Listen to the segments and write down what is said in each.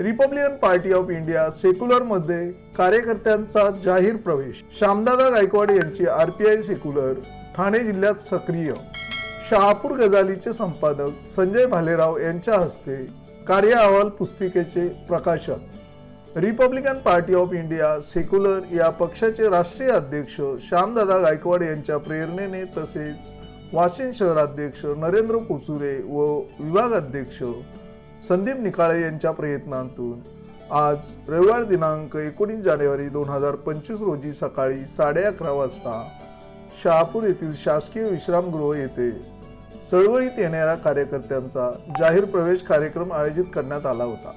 Republican Party of India सेक्युलरमध्ये कार्यकर्त्यांचा जाहीर प्रवेश. श्यामदादा गायकवाड यांची आरपीआय सेक्युलर ठाणे जिल्ह्यात सक्रिय. शहापूर गजालीचे संपादक संजय भालेराव यांच्या हस्ते कार्य अहवाल पुस्तिकेचे प्रकाशन. Republican Party of India Secular या पक्षाचे राष्ट्रीय अध्यक्ष श्यामदादा गायकवाड यांच्या प्रेरणेने तसेच वाशिम शहराध्यक्ष नरेंद्र कोचुरे व विभाग अध्यक्ष संदीप निकाळे यांच्या प्रयत्नांतून आज रविवार दिनांक एकोणीस जानेवारी दोन हजार पंचवीस रोजी सकाळी साडे अकरा वाजता शहापूर येथील शासकीय विश्रामगृह येथे चळवळीत येणाऱ्या कार्यकर्त्यांचा जाहीर प्रवेश कार्यक्रम आयोजित करण्यात आला होता.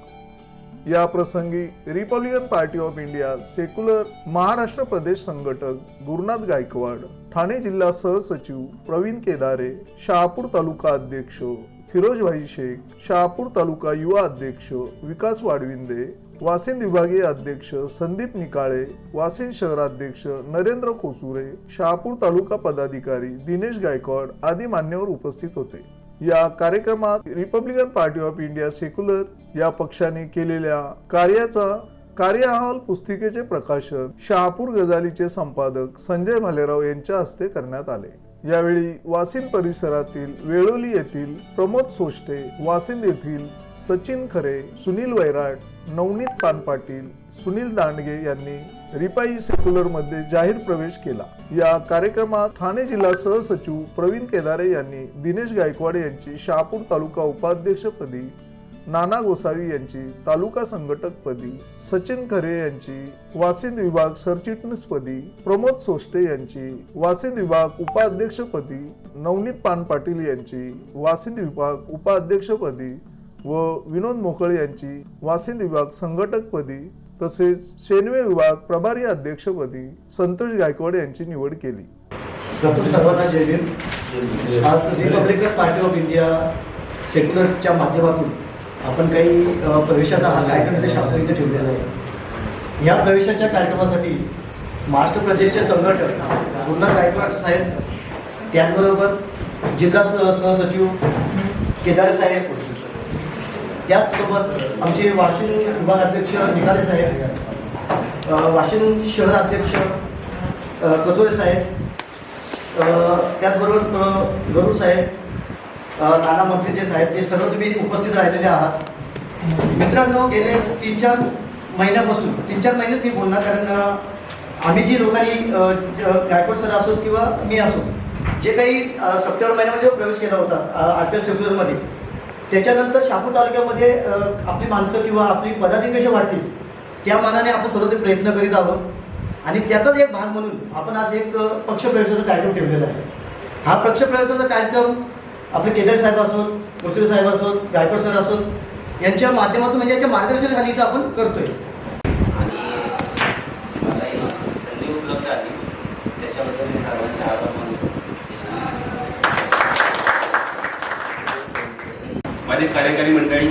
या प्रसंगी Republican Party of India Secular Maharashtra प्रदेश संघटक गुरुनाथ गायकवाड ठाणे जिल्हा सहसचिव प्रवीण केदारे शहापूर तालुका अध्यक्ष फिरोजभाई शेख शहापूर तालुका युवा अध्यक्ष विकास वाडविंदे वासिंद विभागीय अध्यक्ष संदीप निकाळे वासिंद शहराध्यक्ष नरेंद्र कोचुरे शहापूर तालुका पदाधिकारी दिनेश गायकवाड आदी मान्यवर उपस्थित होते. या कार्यक्रमात Republican Party of India Secular या पक्षाने केलेल्या कार्याचा कार्य अहवाल पुस्तिकेचे प्रकाशन शहापूर गजालीचे संपादक संजय भालेराव यांच्या हस्ते करण्यात आले. यावेळी वासिंद परिसरातील वेळोली येथील प्रमोद सोष्टे वासिंद येथील सचिन खरे सुनील वैराट नवनीत पान पाटील सुनील दांडगे यांनी रिपाई सेक्युलरमध्ये जाहीर प्रवेश केला. या कार्यक्रमात ठाणे जिल्हा सहसचिव प्रवीण केदारे यांनी दिनेश गायकवाड यांची शहापूर तालुका उपाध्यक्षपदी नाना गोसावी यांची तालुका संघटकपदी सचिन खरे यांची वासिंद विभाग सरचिटणीसपदी प्रमोद सोष्टे यांची वासिंद विभाग उपाध्यक्षपदी नवनीत पान पाटील यांची वासिंद विभाग उपाध्यक्षपदी व विनोद मोकळे यांची वासिंद विभाग संघटकपदी तसेच शेनवे विभाग प्रभारी अध्यक्षपदी संतोष गायकवाड यांची निवड केली. सर्वांना जय भीम. आज रिपब्लिकन पार्टी ऑफ इंडिया सेक्युलरच्या माध्यमातून आपण काही प्रवेशाचा हा कार्यक्रम इथे शापूर इथे ठेवलेला आहे. या प्रवेशाच्या कार्यक्रमासाठी महाराष्ट्र प्रदेशचे संघटक गुरुनाथ गायकवाड साहेब त्याचबरोबर जिल्हा सह सहसचिव केदारे साहेब त्याचसोबत आमचे वाशिम विभागाध्यक्ष निकाले साहेब वाशिम शहर अध्यक्ष कचोरे साहेब त्याचबरोबर गरुड साहेब नाना मंत्रीचे साहेब ते सर्व तुम्ही उपस्थित राहिलेले आहात मित्रांनो गेले तीन चार महिन्यापासून तीन चार महिन्यात मी बोलणार कारण आम्ही जी लोकांनी गायकवाड सर असो किंवा मी असो जे काही सप्टेंबर महिन्यामध्ये प्रवेश केला होता आठव्या सप्टेंबरमध्ये त्याच्यानंतर शापूर तालुक्यामध्ये आपली माणसं किंवा आपली पदाधिकारी कशी वाढतील त्या मानाने आपण सर्व ते प्रयत्न करीत आहोत. आणि त्याचाच एक भाग म्हणून आपण आज एक पक्ष पक्षप्रवेशाचा कार्यक्रम ठेवलेला आहे. हा पक्षप्रवेशाचा कार्यक्रम आपले केदार साहेब असोत कोचरे साहेब असोत गायकवाड सर असोत यांच्या माध्यमातून म्हणजे यांच्या मार्गदर्शनाखाली इथं आपण करतोय. आणि मलाही संधी उपलब्ध आली त्याच्याबद्दल मी सर्वांचे आभार मानतो. माझे कार्यकारी मंडळी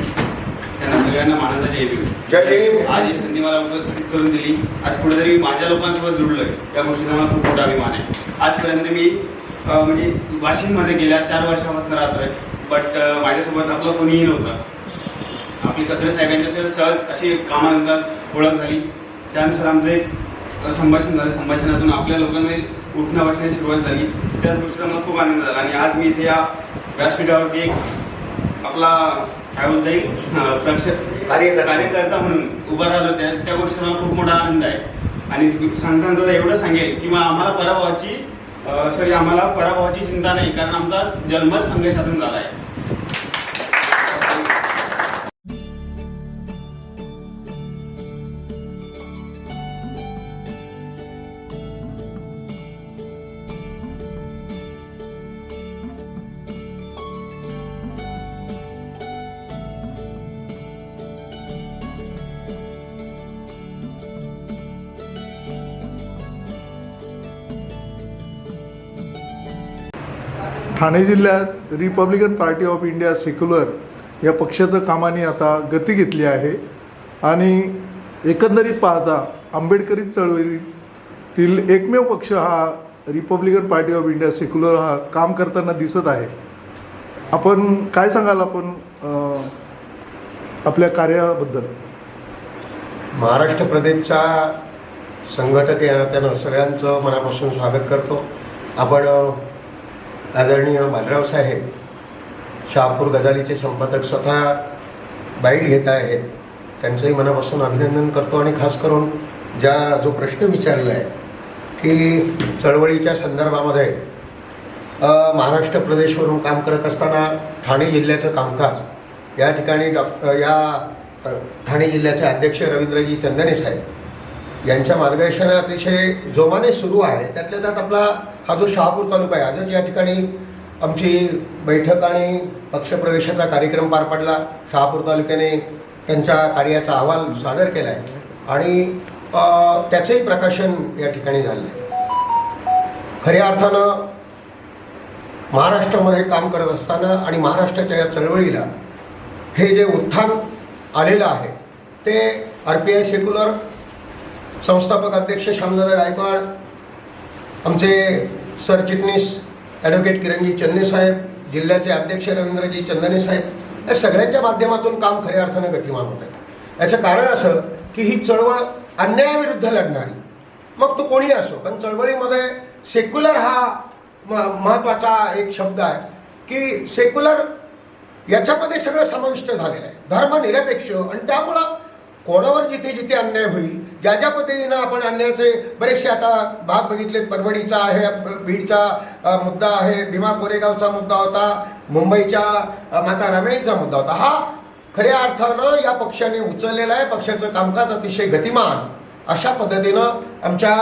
त्यांना सगळ्यांना मानाचा जय भीम. जय भीम. आज ही संधी मला उपस्थित करून दिली. आज कुठेतरी माझ्या लोकांसोबत जुडलोय या गोष्टीचा मला खूप मोठा अभिमान आहे. आजपर्यंत मी म्हणजे वाशिममध्ये गेल्या चार वर्षापासून राहतोय. बट माझ्यासोबत आपलं कोणीही नव्हतं. आपली कत्रे साहेबांच्या सह- सहज अशी कामानंतर ओळख झाली. त्यानुसार आमचं एक संभाषण झालं. संभाषणातून आपल्या लोकांनी उठणं बसण्याची सुरुवात झाली. त्याच गोष्टीचा मला खूप आनंद झाला. आणि आज मी इथे या व्यासपीठावरती एक आपला काय बोलता येईल? प्रक्ष कार्यकर्ता. कार्यकर्ता म्हणून उभा राहिलो. त्या त्या गोष्टीचा मला खूप मोठा आनंद आहे. आणि सांगताना दादा एवढं सांगेल किंवा आम्हाला पराभवाची सॉरी आम्हाला पराभवाची चिंता नाही कारण आमचा जन्मच संघर्षातून झाला आहे. ठाणे जिल्ह्यात Republican Party of India Secular या पक्षाचं कामाने आता गती घेतली आहे. आणि एकंदरीत पाहता आंबेडकरी चळवळीतील एकमेव पक्ष हा Republican Party of India Secular हा काम करताना दिसत आहे. आपण काय सांगाल आपण आपल्या कार्याबद्दल? महाराष्ट्र प्रदेशच्या संघटक या नात्यानं सगळ्यांचं मनापासून स्वागत करतो. आपण आदरणीय मालराव साहेब शहापूर गजालीचे संपादक स्वतः बाईट घेत आहेत. त्यांचंही मनापासून अभिनंदन करतो आणि खास करून ज्या जो प्रश्न विचारला आहे की चळवळीच्या संदर्भामध्ये महाराष्ट्र प्रदेशवरून काम करत असताना ठाणे जिल्ह्याचं कामकाज या ठिकाणी डॉ या ठाणे जिल्ह्याचे अध्यक्ष रवींद्रजी चंदने साहेब यांच्या मार्गदर्शनात अतिशय जोमाने सुरू आहे. त्यातल्या त्यात आपला हा जो शहापूर तालुका आहे आजच या ठिकाणी आमची बैठक आणि पक्षप्रवेशाचा कार्यक्रम पार पडला. शहापूर तालुक्याने त्यांच्या कार्याचा अहवाल सादर केला आहे आणि त्याचंही प्रकाशन या ठिकाणी झालं आहे खऱ्या अर्थानं महाराष्ट्रामध्ये काम करत असताना आणि महाराष्ट्राच्या या चळवळीला हे जे उत्थान आलेलं आहे ते आर पी आय सेक्युलर संस्थापक अध्यक्ष श्यामदादा गायकवाड आमचे सरचिटणीस ॲडव्होकेट किरणजी चन्ने साहेब जिल्ह्याचे अध्यक्ष रवींद्रजी चंदने साहेब या सगळ्यांच्या माध्यमातून काम खऱ्या अर्थानं गतिमान होत आहे. याचं कारण असं की ही चळवळ अन्यायाविरुद्ध लढणारी. मग तो कोणी असो पण चळवळीमध्ये सेक्युलर हा म महत्त्वाचा एक शब्द आहे की सेक्युलर याच्यामध्ये सगळं समाविष्ट झालेलं आहे. धर्मनिरपेक्ष आणि त्यामुळं कोणावर जिथे जिथे अन्याय होईल ज्या ज्या पद्धतीनं आपण अन्यायाचे बरेचसे आता भाग बघितलेत परभणीचा आहे बीडचा मुद्दा आहे भीमा कोरेगावचा मुद्दा होता मुंबईच्या माता रमाईचा मुद्दा होता. हा खऱ्या अर्थानं या पक्षाने उचललेला आहे. पक्षाचं कामकाज अतिशय गतिमान अशा पद्धतीनं आमच्या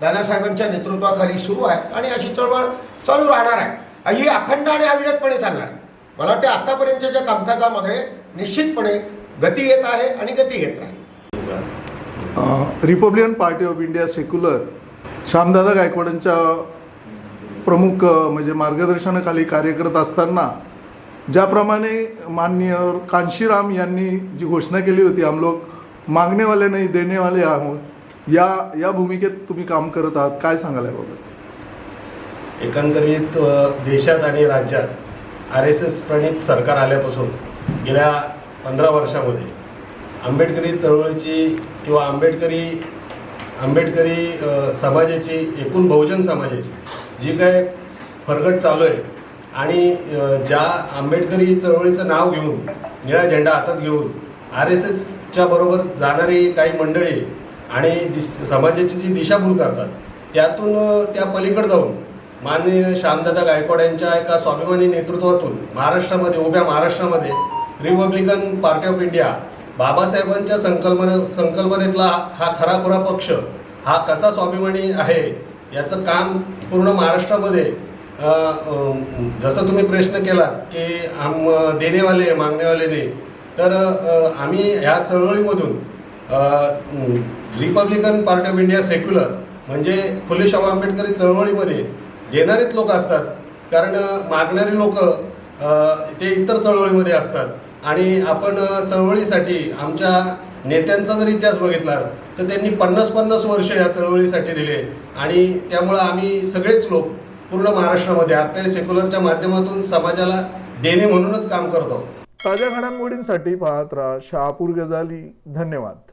दादासाहेबांच्या नेतृत्वाखाली सुरू आहे आणि अशी चळवळ चालू राहणार आहे. ही अखंड आणि अविरतपणे चालणार आहे. मला वाटते आतापर्यंतच्या कामकाजामध्ये निश्चितपणे गती येत आहे आणि गती येत राहील Republican Party of India Secular Shyamdada गायकवाडांच्या प्रमुख म्हणजे मार्गदर्शनाखाली कार्य करत असताना ज्याप्रमाणे माननीय कांशीराम यांनी जी घोषणा केली होती हम लोग मागणेवाले नाही देणेवाले आहोत या या भूमिकेत तुम्ही काम करत आहात काय सांगाल याबाबत? एकंदरीत देशात आणि राज्यात आर एस एस प्रणित सरकार आल्यापासून गेल्या पंधरा वर्षामध्ये. आंबेडकरी चळवळीची किंवा आंबेडकरी आंबेडकरी समाजाची एकूण बहुजन समाजाची जी काय फरगट चालू आहे आणि ज्या आंबेडकरी चळवळीचं नाव घेऊन निळा झेंडा हातात घेऊन आर एस एसच्या बरोबर जाणारी काही मंडळी आणि दिश समाजाची जी दिशाभूल करतात त्यातून त्या पलीकडे जाऊन माननीय श्यामदादा गायकवाड यांच्या एका स्वाभिमानी नेतृत्वातून महाराष्ट्रामध्ये उभ्या महाराष्ट्रामध्ये रिपब्लिकन पार्टी ऑफ इंडिया बाबासाहेबांच्या संकल्पने संकल्पनेतला हा खराखुरा पक्ष हा कसा स्वाभिमानी आहे याचं काम पूर्ण महाराष्ट्रामध्ये जसं तुम्ही प्रश्न केलात की आम देणेवाले मागणेवाले नाही तर आम्ही ह्या चळवळीमधून Republican Party of India Secular म्हणजे फुले शाहू आंबेडकरी चळवळीमध्ये देणारेच लोक असतात. कारण मागणारी लोक ते इतर चळवळीमध्ये असतात. आणि आपण चळवळीसाठी आमच्या नेत्यांचा जर इतिहास बघितला तर त्यांनी पन्नास पन्नास वर्ष या चळवळीसाठी दिले. आणि त्यामुळं आम्ही सगळेच लोक पूर्ण महाराष्ट्रामध्ये आपल्या सेक्युलरच्या माध्यमातून समाजाला देणे म्हणूनच काम करतो. ताज्या घडामोडींसाठी पाहत राहा शहापूर गजाली. धन्यवाद.